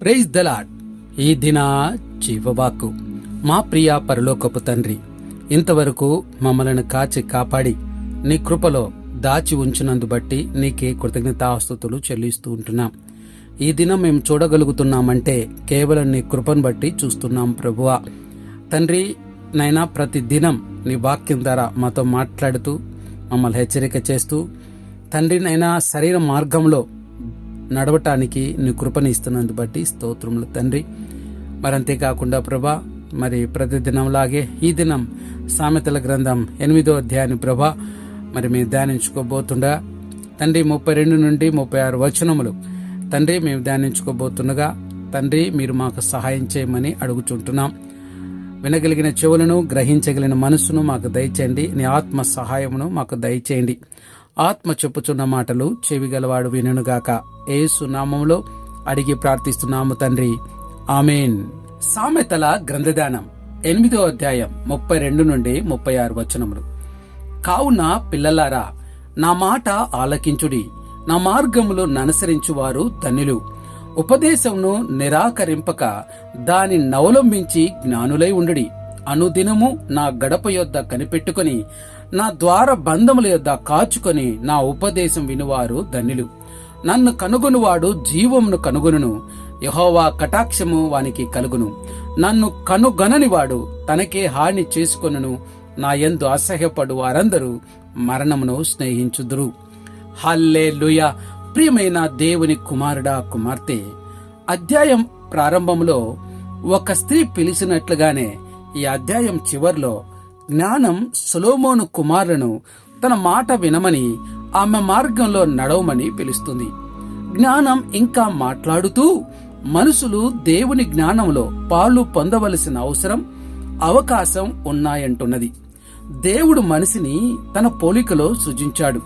Praise the Lord ఈ దిన జీవవాకు మా ప్రియ పరలోకపు తండ్రి ఇంతవరకు మమ్మలను కాచి కాపాడి నీ కృపలో దాచి ఉంచినందు బట్టి నీకే కృతజ్ఞతాస్తుతులు చెల్లిస్తూ ఉంటున్నాం. ఈ దినం మేము చూడగలుగుతున్నామంటే కేవలం నీ కృపను బట్టి చూస్తున్నాం ప్రభువా. తండ్రి నైనా ప్రతి దినం నీ వాక్యం ద్వారా మాతో మాట్లాడుతూ మమ్మల్ని హెచ్చరిక చేస్తూ తండ్రి నైనా శరీర మార్గంలో నడవటానికి నీ కృపని ఇస్తున్నందు బట్టి స్తోత్రములు తండ్రి. మరి అంతేకాకుండా ప్రభా మరి ప్రతిదినంలాగే ఈ దినం సామెతల గ్రంథం ఎనిమిదో అధ్యాయాన్ని ప్రభా మరి మేము ధ్యానించుకోబోతుండగా తండ్రి ముప్పై రెండు నుండి ముప్పై ఆరు వచనములు. తండ్రి మేము ధ్యానించుకోబోతుండగా తండ్రి మీరు మాకు సహాయం చేయమని అడుగుచుంటున్నాం. వినగలిగిన చెవులను గ్రహించగలిగిన మనసును మాకు దయచేయండి. నీ ఆత్మ సహాయమును మాకు దయచేయండి. ఆత్మ చెప్పుచున్న మాటలు చెవిగలవాడు వినుగాక ఏసు సునామంలో అడిగి ప్రార్థిస్తున్నాము తండ్రి. ఆమెన్. సామెతల గ్రంథదానం ఎనిమిదో అధ్యాయం ముప్పై రెండు నుండి ముప్పై ఆరు వచనములు. కావున పిల్లలారా నా మాట ఆలకించుడి. నా మార్గములు ననుసరించువారు ధనులు ఉపదేశమును నిరాకరింపక దాని నవలంబించి జ్ఞానులై ఉండుడి. అనుదినము నా గడప యొద్ద కనిపెట్టుకొని నా ద్వార బంధముల యొద్ద కాచుకొని నా ఉపదేశం వినువారు ధన్యులు. నన్ను కనుగొనువాడు జీవమును కనుగొనును. యహోవా కటాక్షము వానికి కలుగును. నన్ను కనుగొననివాడు తనకే హాని చేసుకొనును. నా ఎందు అసహ్యపడు వారందరూ మరణమును స్నేహించుదురు. హల్లే ప్రియమైన దేవుని కుమారుడా కుమార్తె! అధ్యాయం ప్రారంభంలో ఒక స్త్రీ పిలిచినట్లుగానే ఈ అధ్యాయం చివర్లో జ్ఞానం సొలోమోను కుమారులను తన మాట వినమని ఆమె మార్గంలో నడవమని పిలుస్తుంది. జ్ఞానం ఇంకా మాట్లాడుతూ మనుషులు దేవుని జ్ఞానంలో పాలు పొందవలసిన అవసరం అవకాశం ఉన్నాయంటున్నది. దేవుడు మనిషిని తన పోలికలో సృజించాడు.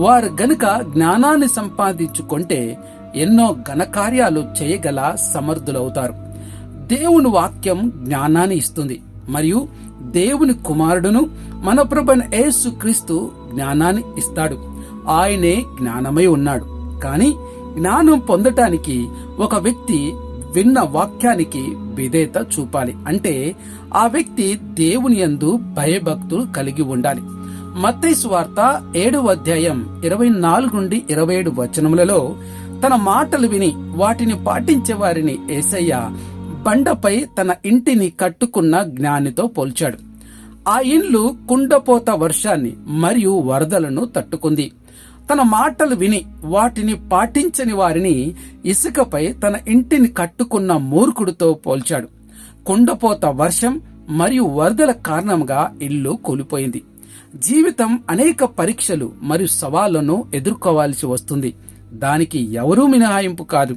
వారు గనుక జ్ఞానాన్ని సంపాదించుకుంటే ఎన్నో ఘనకార్యాలు చేయగల సమర్థులవుతారు. దేవుని వాక్యం జ్ఞానాన్ని ఇస్తుంది. మరియు దేవుని కుమారుడును మన ప్రభున యేసు క్రీస్తు జ్ఞానాన్ని ఇస్తాడు. ఆయనే జ్ఞానమై ఉన్నాడు. కానీ జ్ఞానం పొందటానికి ఒక వ్యక్తి విన్న వాక్యానికి విధేయత చూపాలి. అంటే ఆ వ్యక్తి దేవుని యందు భయభక్తులు కలిగి ఉండాలి. మత్తైసు వార్త ఏడవ అధ్యాయం ఇరవై నాలుగు నుండి ఇరవై ఏడు వచనములలో తన మాటలు విని వాటిని పాటించే వారిని ఏసయ్య బండపై తన ఇంటిని కట్టుకున్న జ్ఞానితో పోల్చాడు. ఆ ఇండ్లు కుండపోత వర్షాన్ని మరియు వరదలను తట్టుకుంది. తన మాటలు విని వాటిని పాటించని వారిని ఇసుకపై తన ఇంటిని కట్టుకున్న మూర్ఖుడితో పోల్చాడు. కుండపోత వర్షం మరియు వరదల కారణంగా ఇల్లు కూలిపోయింది. జీవితం అనేక పరీక్షలు మరియు సవాళ్ళను ఎదుర్కోవాల్సి వస్తుంది. దానికి ఎవరూ మినహాయింపు కాదు.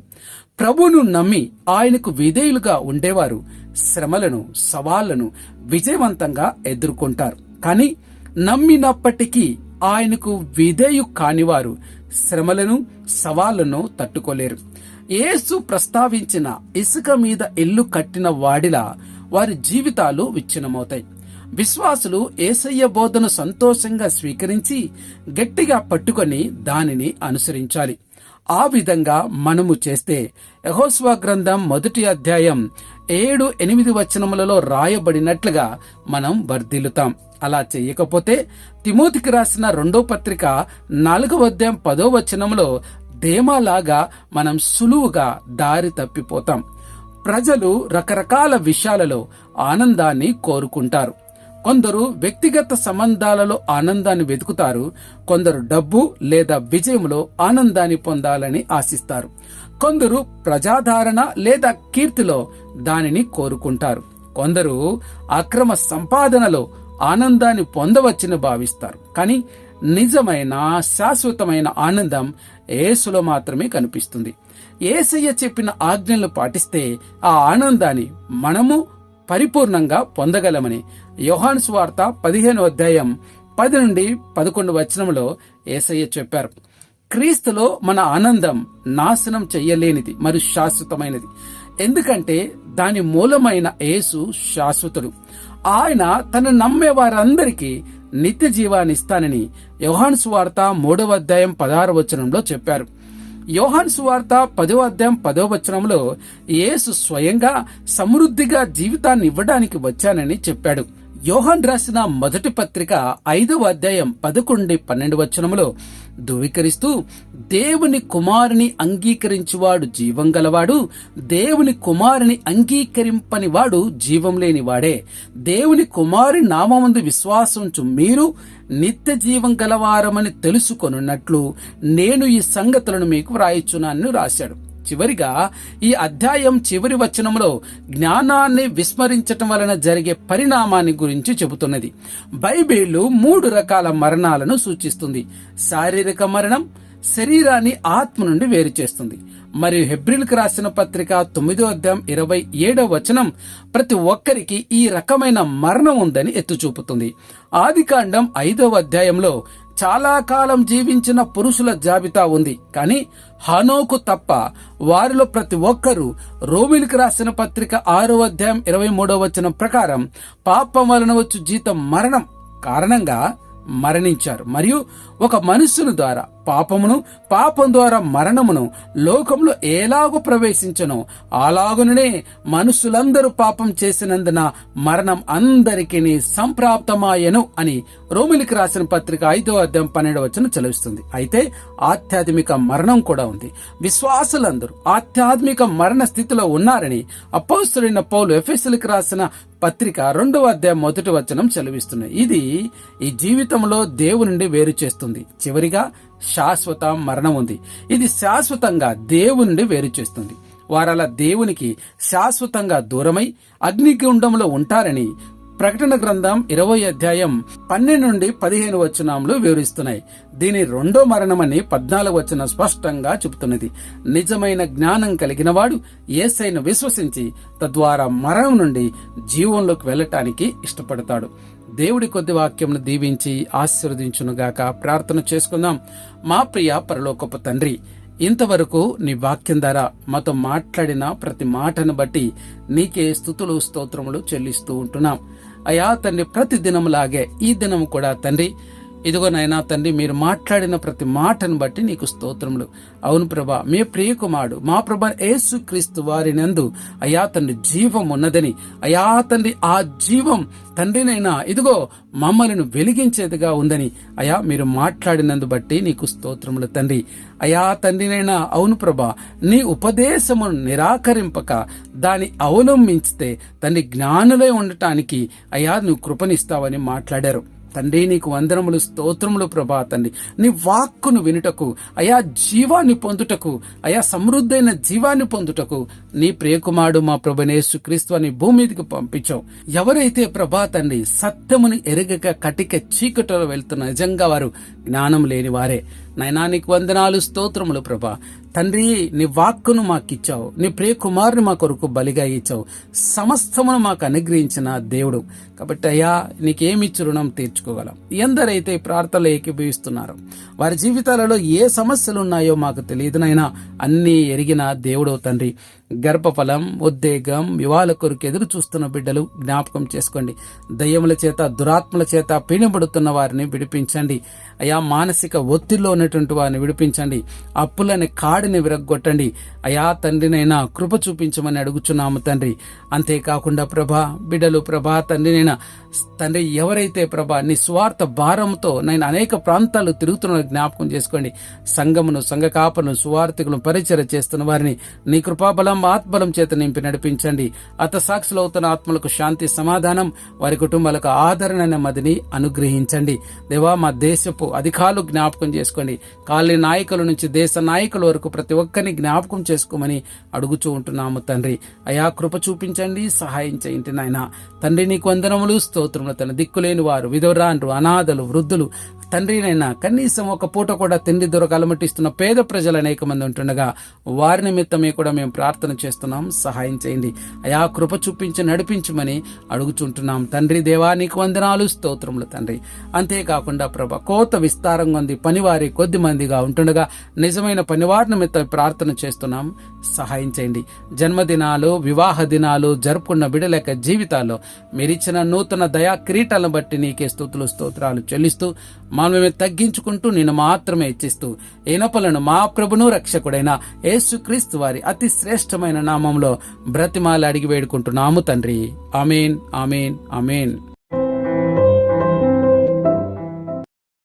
ప్రభును నమ్మి ఆయనకు విధేయులుగా ఉండేవారు. శ్రమలను సవాళ్ళను విజయవంతంగా ఎదుర్కొంటారు. కానీ నమ్మినప్పటికీ ఆయనకు విధేయు కానివారు శ్రమలను సవాళ్ళను తట్టుకోలేరు. యేసు ప్రస్తావించిన ఇసుక మీద ఇల్లు కట్టిన వాడిలా వారి జీవితాలు విచ్ఛిన్నమవుతాయి. విశ్వాసులు ఏసయ్య బోధను సంతోషంగా స్వీకరించి గట్టిగా పట్టుకొని దానిని అనుసరించాలి. ఆ విధంగా మనము చేస్తే యహోస్వా గ్రంథం మొదటి అధ్యాయం ఏడు ఎనిమిది వచనములలో రాయబడినట్లుగా మనం వర్ధిల్లుతాం. అలా చేయకపోతే తిమోతికి రాసిన రెండో పత్రిక నాలుగవ అధ్యాయం పదో వచనంలో దేమాలాగా మనం సులువుగా దారి తప్పిపోతాం. ప్రజలు రకరకాల విషయాలలో ఆనందాన్ని కోరుకుంటారు. కొందరు వ్యక్తిగత సంబంధాలలో ఆనందాన్ని వెతుకుతారు కొందరు డబ్బు లేదా విజయంలో ఆనందాన్ని పొందాలని ఆశిస్తారు. కొందరు ప్రజాదరణ లేదా కీర్తిలో దానిని కోరుకుంటారు. కొందరు అక్రమ సంపాదనలో ఆనందాన్ని పొందవచ్చని భావిస్తారు. కానీ నిజమైన శాశ్వతమైన ఆనందం ఏసులో మాత్రమే కనిపిస్తుంది. ఏసయ్య చెప్పిన ఆజ్ఞలను పాటిస్తే ఆ ఆనందాన్ని మనము పరిపూర్ణంగా పొందగలమని. యోహాను స్వార్త పదిహేను అధ్యాయం పది నుండి పదకొండు వచనంలో ఏసయ్య చెప్పారు. క్రీస్తులో మన ఆనందం నాశనం చెయ్యలేనిది మరియు శాశ్వతమైనది. ఎందుకంటే దాని మూలమైన యేసు శాశ్వతుడు. ఆయన తను నమ్మే వారందరికీ నిత్య జీవాన్ని ఇస్తానని యోహాను స్వార్త మూడవ అధ్యాయం పదహారు వచనంలో చెప్పారు. యోహాన్ సువార్త పదో అధ్యాయం పదో వచనంలో యేసు స్వయంగా సమృద్ధిగా జీవితాన్ని ఇవ్వడానికి వచ్చానని చెప్పాడు. యోహాన్ రాసిన మొదటి పత్రిక ఐదవ అధ్యాయం పదకొండు పన్నెండు వచనములో ధృవీకరిస్తూ దేవుని కుమారుని అంగీకరించువాడు జీవం గలవాడు దేవుని కుమారుని అంగీకరింపని వాడు జీవం లేనివాడే. దేవుని కుమారి నామందు విశ్వాసంచు మీరు నిత్య జీవం గలవారమని తెలుసుకొనున్నట్లు నేను ఈ సంగతులను మీకు వ్రాయిచున్నాను రాశాడు. చివరిగా ఈ అధ్యాయం చివరి వచనంలో జ్ఞానాన్ని విస్మరించటం వలన జరిగే పరిణామాన్ని గురించి చెబుతున్నది. బైబిల్ మూడు రకాల మరణాలను సూచిస్తుంది. శారీరక మరణం శరీరాన్ని ఆత్మ నుండి వేరు చేస్తుంది. మరియు హెబ్రిల్కి రాసిన పత్రిక తొమ్మిదో అధ్యాయం ఇరవై ఏడవ వచనం ప్రతి ఒక్కరికి ఈ రకమైన మరణం ఉందని ఎత్తుచూపుతుంది. ఆదికాండం ఐదవ అధ్యాయంలో చాలా కాలం జీవించిన పురుషుల జాబితా ఉంది. కానీ హనోకు తప్ప వారిలో ప్రతి ఒక్కరూ రోమిలికి రాసిన పత్రిక ఆరో అధ్యాయం ఇరవై మూడో వచనం ప్రకారం పాపం వలన వచ్చు జీతం మరణం కారణంగా మరణించారు. మరియు ఒక మనుషుని ద్వారా పాపమును పాపం ద్వారా మరణమును లోకంలో ఎలాగూ ప్రవేశించను? అలాగుననే మనుషులందరూ పాపం చేసినందున మరణం అందరికీ సంప్రాప్తమాయను అని రోమిలికి రాసిన పత్రిక ఐదో అధ్యాయం పన్నెండు వచ్చిన చదివిస్తుంది అయితే ఆధ్యాత్మిక మరణం కూడా ఉంది. విశ్వాసులందరూ ఆధ్యాత్మిక మరణ స్థితిలో ఉన్నారని అపోస్తుడైన పౌలు ఎఫ్ఎస్ఎల్కి రాసిన పత్రిక రెండవ అధ్యాయం మొదటి వచనం చెలవిస్తున్నాయి ఇది ఈ జీవితంలో దేవుని నుండి వేరు చేస్తుంది. చివరిగా శాశ్వత మరణం ఉంది. ఇది శాశ్వతంగా దేవుని వేరు చేస్తుంది. వారలా దేవునికి శాశ్వతంగా దూరమై అగ్నిగుండంలో ఉంటారని ప్రకటన గ్రంథం ఇరవై అధ్యాయం పన్నెండు నుండి పదిహేను వచనంలో వివరిస్తున్నాయి. దీని రెండో మరణమని పద్నాలుగు వచనం స్పష్టంగా చెబుతున్నది. నిజమైన జ్ఞానం కలిగిన వాడు ఏసైను విశ్వసించి తద్వారా మరణం నుండి జీవంలోకి వెళ్ళటానికి ఇష్టపడతాడు. దేవుడి కొద్ది వాక్యంను దీవించి ఆశీర్వదించునుగాక ప్రార్థన చేసుకుందాం. మా ప్రియ పరలోకపు తండ్రి ఇంతవరకు నీ వాక్యం ద్వారా మాతో మాట్లాడిన ప్రతి మాటను బట్టి నీకే స్థుతులు స్తోత్రములు చెల్లిస్తూ ఉంటున్నాం. అయా తండ్రి ప్రతి దినములాగే ఈ దినం కూడా తండ్రి ఇదిగో నాయనా తండ్రి మీరు మాట్లాడిన ప్రతి మాటను బట్టి నీకు స్తోత్రములు. అవును ప్రభా మీ ప్రియకుమారుడు మా ప్రభా యేసు క్రీస్తు వారి నందు అయా తండ్రి జీవం ఉన్నదని. అయా తండ్రి ఆ జీవం తండ్రినైనా ఇదిగో మమ్మల్ని వెలిగించేదిగా ఉందని. అయా మీరు మాట్లాడినందు బట్టి నీకు స్తోత్రములు తండ్రి. అయా తండ్రినైనా అవును ప్రభా నీ ఉపదేశమును నిరాకరింపక దాన్ని అవలంబించితే తండ్రి జ్ఞానులై ఉండటానికి అయా నువ్వు కృపనిస్తావని మాట్లాడారు. తండ్రి నీకు వందనములు స్తోత్రములు ప్రభా తండ్రి. నీ వాక్కును వినుటకు అయా జీవాన్ని పొందుటకు అయా సమృద్ధైన జీవాన్ని పొందుటకు నీ ప్రియకుమారుడు మా ప్రభునేసు క్రీస్తు అని భూమి పంపించావు. ఎవరైతే ప్రభా తండ్రి సత్యముని ఎరగక కటిక చీకటిలో వెళ్తున్న నిజంగా వారు జ్ఞానం లేని వారే. నైనా నీకు వందనాలు స్తోత్రములు ప్రభా. తండ్రి నీ వాక్కును మాకిచ్చావు. నీ ప్రియ కుమారుని మా కొరకు బలిగా ఇచ్చావు. సమస్తమును మాకు అనుగ్రహించిన దేవుడు. కాబట్టి అయ్యా నీకేమిచ్చి రుణం తీర్చుకోగలం. ఎందరైతే ప్రార్థనలు ఏకీభవిస్తున్నారు వారి జీవితాలలో ఏ సమస్యలు ఉన్నాయో మాకు తెలియదునైనా అన్నీ ఎరిగిన దేవుడో తండ్రి. గర్భఫలం ఉద్వేగం వివాహాల కొరకు ఎదురు చూస్తున్న బిడ్డలు జ్ఞాపకం చేసుకోండి. దయ్యముల చేత దురాత్మల చేత పీనబడుతున్న వారిని విడిపించండి. అయా మానసిక ఒత్తిడిలో ఉన్నటువంటి వారిని విడిపించండి. అప్పులని కాడిని విరగొట్టండి అయా తండ్రినైనా కృప చూపించమని అడుగుచున్నాము తండ్రి. అంతేకాకుండా ప్రభా బిడ్డలు ప్రభా తండ్రినైనా తండ్రి ఎవరైతే ప్రభా నిస్వార్థ భారంతో నేను అనేక ప్రాంతాలు తిరుగుతున్న జ్ఞాపకం చేసుకోండి. సంఘమును సంఘ కాపను సువార్థికులను పరిచయ చేస్తున్న వారిని నీ కృపాబలం ఆత్మలం చేత నింపి నడిపించండి. అత సాక్షులు అవుతున్న ఆత్మలకు శాంతి సమాధానం వారి కుటుంబాలకు ఆదరణ నెమ్మదిని అనుగ్రహించండి. దేవా మా దేశపు అధికారులు జ్ఞాపకం చేసుకోండి. కాలి నాయకుల నుంచి దేశ నాయకుల వరకు ప్రతి ఒక్కరిని జ్ఞాపకం చేసుకోమని అడుగుచూ ఉంటున్నాము తండ్రి. అయా కృప చూపించండి సహాయం చేయండి నాయన. తండ్రి నీకు వందనములు స్తోత్రములు తన దిక్కులేని వారు విధవరాండ్రు అనాథలు వృద్ధులు తండ్రినైనా కనీసం ఒక పూట కూడా తిండి దొరకలమటిస్తున్న పేద ప్రజలు అనేక మంది ఉంటుండగా వారి నిమిత్తమే కూడా మేము ప్రార్థన చేస్తున్నాం. సహాయం చేయండి. అయా కృప చూపించి నడిపించమని అడుగుచుంటున్నాం. తండ్రి దేవా నీకు వందనాలు. స్తోత్రములు తండ్రి. అంతేకాకుండా ప్రభ కోత విస్తారంగా ఉంది. పనివారి కొద్ది మందిగా ఉంటుండగా నిజమైన పనివారి నిమిత్తం ప్రార్థన చేస్తున్నాం. సహాయం చేయండి. జన్మదినాలు వివాహ దినాలు జరుపుకున్న బిడలక జీవితాల్లో మీరిచ్చిన నూతన దయా కిరీటాలను బట్టి నీకే స్థుతులు స్తోత్రాలు చెల్లిస్తూ మనమే తగ్గించుకుంటూ నిన్ను మాత్రమే ఇచ్చిస్తూ ఇనపలను మా ప్రభును రక్షకుడైన యేసుక్రీస్తు వారి అతి శ్రేష్టమైన నామంలో బ్రతిమాల అడిగి వేడుకుంటున్నాము తండ్రి. అమీన్ అమీన్ అమీన్